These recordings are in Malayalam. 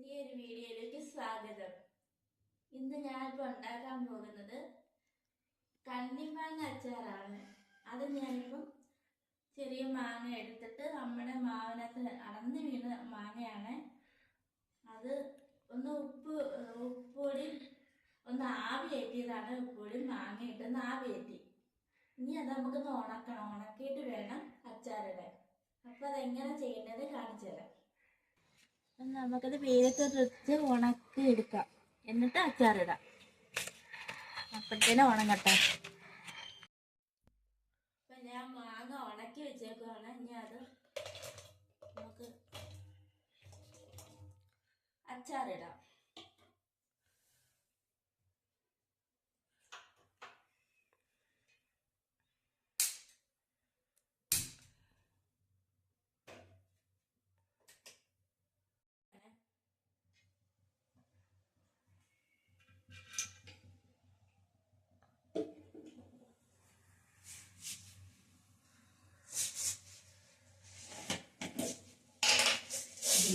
പുതിയൊരു വീഡിയോയിലേക്ക് സ്വാഗതം. ഇന്ന് ഞാനിപ്പോൾ ഉണ്ടാക്കാൻ പോകുന്നത് കണ്ണിമാങ്ങ അച്ചാറാണ്. അത് ഞാനിപ്പം ചെറിയ മാങ്ങ എടുത്തിട്ട് നമ്മുടെ മാവിനകത്ത് അടന്ന് വീണ മാങ്ങയാണ്. അത് ഒന്ന് ഉപ്പ് ഉപ്പൊടി ഒന്ന് ആവി കയറ്റിയതാണ്. ഉപ്പുപൊടി മാങ്ങ ഇട്ടൊന്ന് ആവി ഇനി അത് നമുക്കൊന്ന് ഉണക്കണം. ഉണക്കിയിട്ട് വേണം അച്ചാറിടാൻ. അപ്പോൾ അതെങ്ങനെ ചെയ്യേണ്ടത് കാണിച്ചു തരാം അപ്പം നമുക്കത് വെയിലത്ത് വെച്ച് ഉണക്കി എടുക്കാം. എന്നിട്ട് അച്ചാറിടാം അപ്പോഴത്തേനും ഉണങ്ങട്ടെ അപ്പം ഞാൻ മാങ്ങ ഉണക്കി വെച്ചേക്കുവാണ്. ഇനി അത് നമുക്ക് അച്ചാറിടാം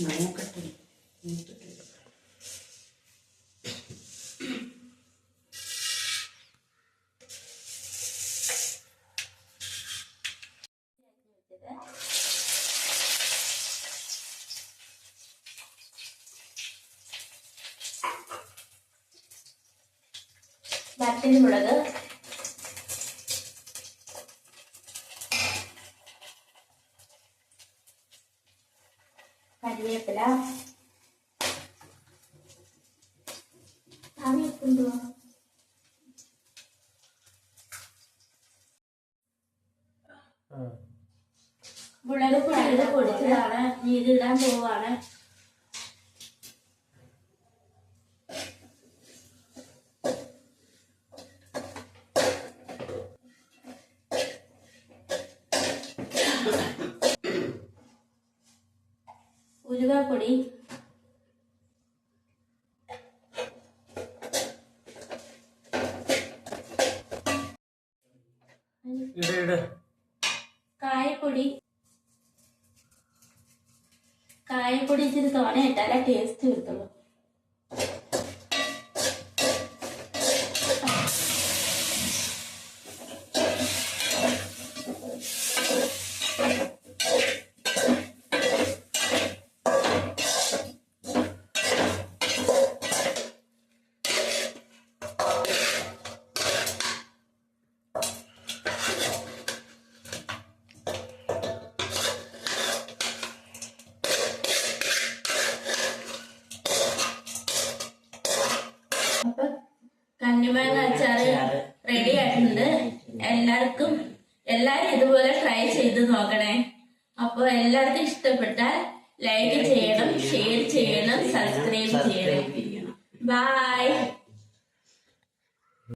മഞ്ഞക്കട്ടി വെച്ചത് വറ്റൽ മുളക് കരിവേപ്പില ആവിയൊക്കെന്തോ മുളക് പൊടി പൊടിച്ചതാണ് ഇനി ഇത് ഇടാൻ പോവാണ്. ഉലുവാപ്പൊടി കായപ്പൊടി. കായപ്പൊടി ഇച്ചിരി തോനെ ഇട്ടാലേ ടേസ്റ്റ് കിട്ടുള്ളൂ. അപ്പൊ കന്നിമാങ്ങ അച്ചാറ് റെഡി ആയിട്ടുണ്ട്. എല്ലാവർക്കും എല്ലാരും ഇതുപോലെ ട്രൈ ചെയ്ത് നോക്കണേ. അപ്പൊ എല്ലാവർക്കും ഇഷ്ടപ്പെട്ടാൽ ലൈക്ക് ചെയ്യണം ഷെയർ ചെയ്യണം സബ്സ്ക്രൈബ് ചെയ്യണം. സബ്സ്ക്രൈബ് ചെയ്യണം. ബൈ